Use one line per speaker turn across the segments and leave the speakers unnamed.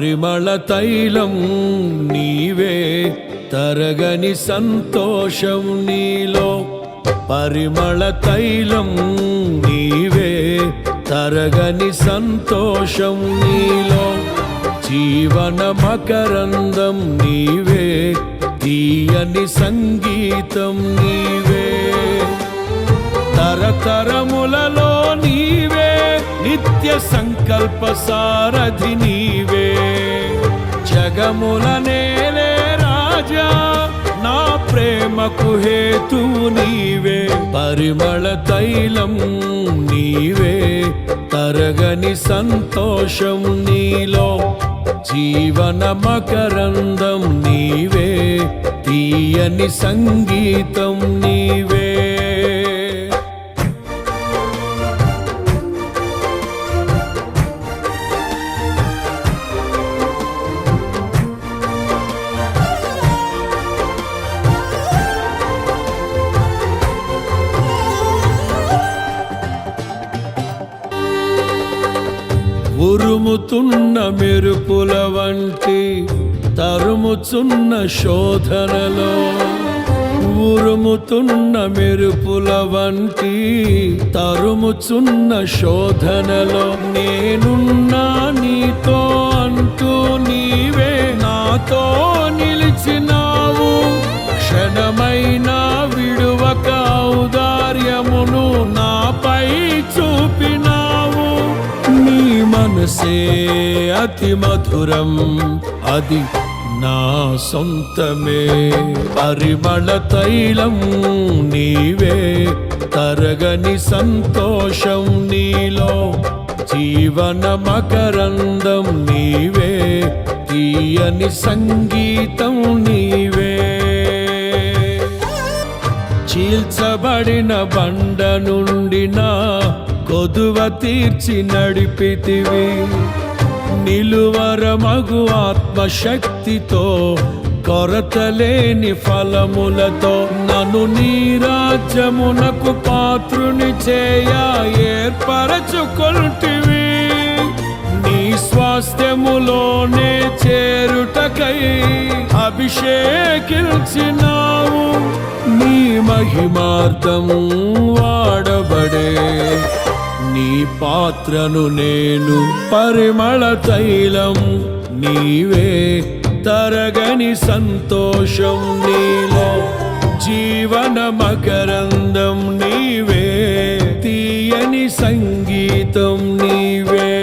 పరిమళ తైలం నీవే తరగని సంతోషం నీలో. పరిమళ తైలం నీవే తరగని సంతోషం నీలో. జీవన మకరందం నీవే తీయని సంగీతం నీవే. తరతరములలో నిత్య సంకల్ప సారథి నీవే. జగముల నేలే రాజా నా ప్రేమకు హేతు నీవే. పరిమళ తైలం నీవే తరగని సంతోషం నీలో. జీవన మకరందం నీవే తీయని సంగీతం నీ ఉరుముతున్న మెరుపుల వంటి తరుముచున్న శోధనలో. ఉరుముతున్న మెరుపుల వంటి తరుముచున్న శోధనలో. నేనున్నా నీతో అంటూ నీవే నాతో నిలిచిన మనసే అతి మధురం అది నా సొంతమే పరిమళ తైలం నీవే తరగని సంతోషం నీలో జీవన మకరందం నీవే తీయని సంగీతం నీవే చీల్చబడిన బండ నుండి నా కొదువ తీర్చి నడిపితివి. నిలువరమగు ఆత్మశక్తితో కొరతలేని ఫలములతో నను నీ రాజ్యమునకు పాత్రుని చేయ ఏర్పరచుకుంటివి. నీ స్వాస్థ్యములోనే చేరుటకై అభిషేకించినావు. నీ మహిమార్థము వాడబడి నీ పాత్రను నేను పరిమళ తైలం. నీవే తరగని సంతోషం నీలో జీవన మకరందం. నీవే తీయని సంగీతం నీవే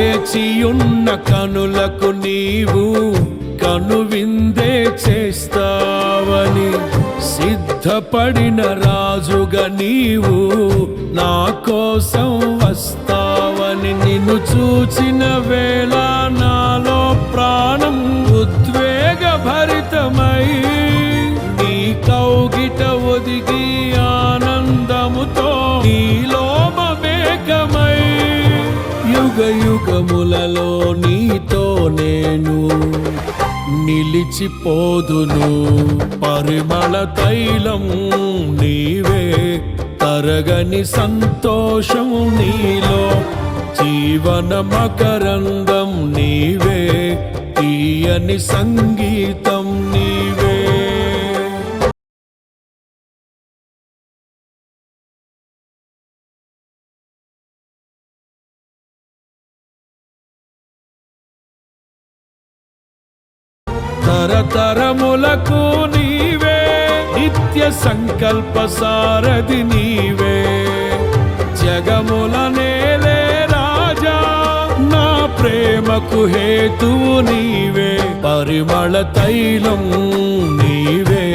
వేచియున్న కనులకు నీవు కనువిందే చేస్తావని సిద్ధపడిన రాజుగా నీవు నా కోసం వస్తావని నిన్ను చూచిన వేళ నాలో ప్రాణం ఉద్వేగభరితమై నీ కౌగిట ఒదిగి యుగములలో నీతో నేను నిలిచిపోదును. పరిమళ తైలం నీవే తరగని సంతోషం నీలో జీవన మకరందం నీవే తీయని సంగీతం తరతరములకు నీవే నిత్య సంకల్ప సారథి నీవే. జగముల నేలే రాజా నా ప్రేమకు హేతువు నీవే. పరిమళ తైలం నీవే.